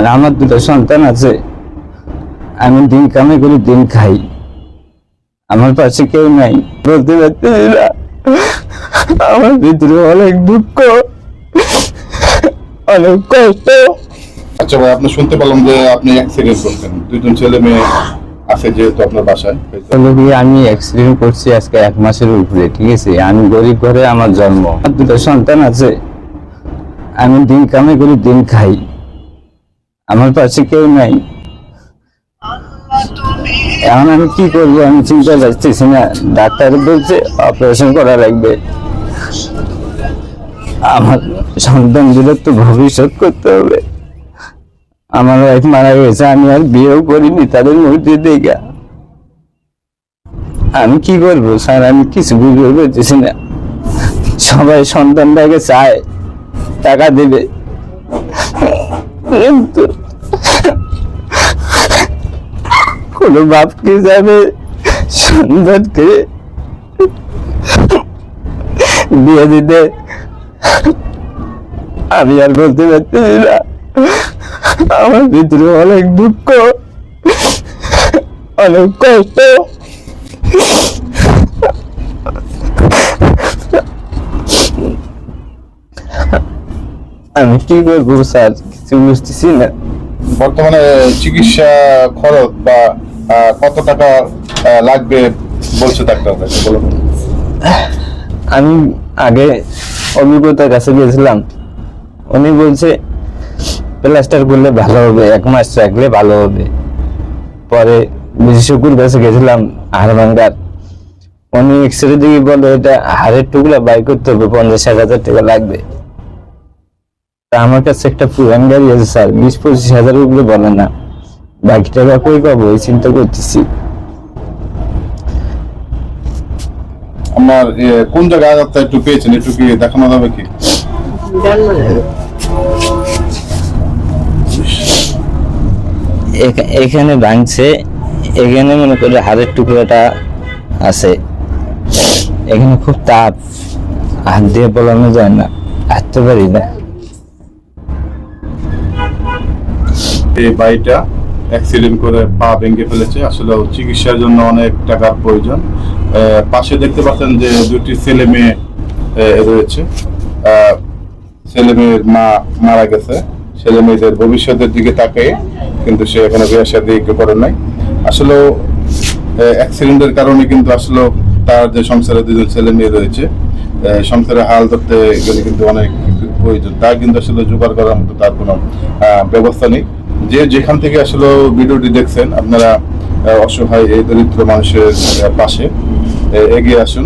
আর আমার দুটো সন্তান আছে। আমি দিন কামে করি দিন খাই। আমার পাশে কেউ নাই। বলতে পারছি না। আমার ভিতরে অনেক দুঃখ অনেক কষ্ট। আচ্ছা ভাই আপনি শুনতে পেলাম যে আপনি অ্যাক্সিডেন্ট করছেন। দুইজন ছেলে মেয়ে আছে যেহেতু আপনার বাসায়। আমি অ্যাক্সিডেন্ট করছি আজকে এক মাসের উপরে ঠিক আছে? আমি গরিব ঘরে আমার জন্ম। আমার দুটো সন্তান আছে। আমি দিন কামে করি দিন খাই। আমার পাশে কেউ নাই। এখন আমি কি করব? আমি চিন্তা যাচ্ছি না। ডাক্তার বলছে অপারেশন করা লাগবে। আমার সন্তান সন্তানগুলোর তো ভবিষ্যৎ করতে হবে। আমার ওয়াইফ মারা গেছে, আমি আর বিয়েও করিনি, তাদের মধ্যে দেখা। আমি কি করব? স্যার, আমি কিছু বুঝতে পারতেছি না। সবাই সন্তানটাকে চায়, টাকা দেবে। কোনো বাপকে যাবে। সন্তানকে বিয়ে দিতে। আমি আর বলতে পারতেছি না। আমার ভিতরে অনেক দুঃখ, অনেক কষ্ট। আমি কি করব, স্যার? কিছু বুঝতেছি না। বর্তমানে চিকিৎসা খরচ বা কত টাকা লাগবে বলছে ডাক্তার আমি আগে অভিজ্ঞতার কাছে গিয়েছিলাম। উনি বলছে, প্লাস্টার করলে ভালো হবে, এক মাস রাখলে ভালো হবে। পরে বিশেষজ্ঞর কাছে গেছিলাম হাড় ভাঙ্গার। উনি এক্সরে দিকে বলে এটা হাড়ের টুকরা বাই করতে হবে, পঞ্চাশ ষাট হাজার টাকা লাগবে। তা আমার কাছে একটা পুরান গাড়ি আছে, স্যার, বিশ পঁচিশ হাজার উপরে বলে না। বাকি টাকা কই পাবো এই চিন্তা করতেছি। এ, কোন জায়গায় আঘাতটা একটু পেয়েছেন? একটু কি দেখানো যাবে কি? এখানে ভাঙছে এখানে মনে করে হাড়ের টুকরোটা আছে। এখানে খুব তাপ হাত দিয়ে বলানো যায় না হাঁটতে পারি না। এই বাড়িটা অ্যাক্সিডেন্ট করে পা ভেঙে ফেলেছে। আসলে চিকিৎসার জন্য অনেক টাকার প্রয়োজন। পাশে দেখতে পাচ্ছেন যে দুটি ছেলে মেয়ে রয়েছে। ছেলে মেয়ের মা মারা গেছে। ছেলে মেয়েদের ভবিষ্যতের দিকে তাকিয়ে, কিন্তু সে এখনও বিয়ে শাদী করে নাই। আসলে অ্যাক্সিডেন্টের কারণে কিন্তু আসলে তার যে সংসারে দুজন ছেলে মেয়ে রয়েছে সংসারে হাল ধরতে গেলে কিন্তু অনেক প্রয়োজন। তার কিন্তু আসলে জোগাড় করার মতো তার কোনো ব্যবস্থা নেই। যে যেখান থেকে আসলে ভিডিওটি দেখছেন আপনারা অসহায় এই দরিদ্র মানুষের পাশে এগিয়ে আসুন।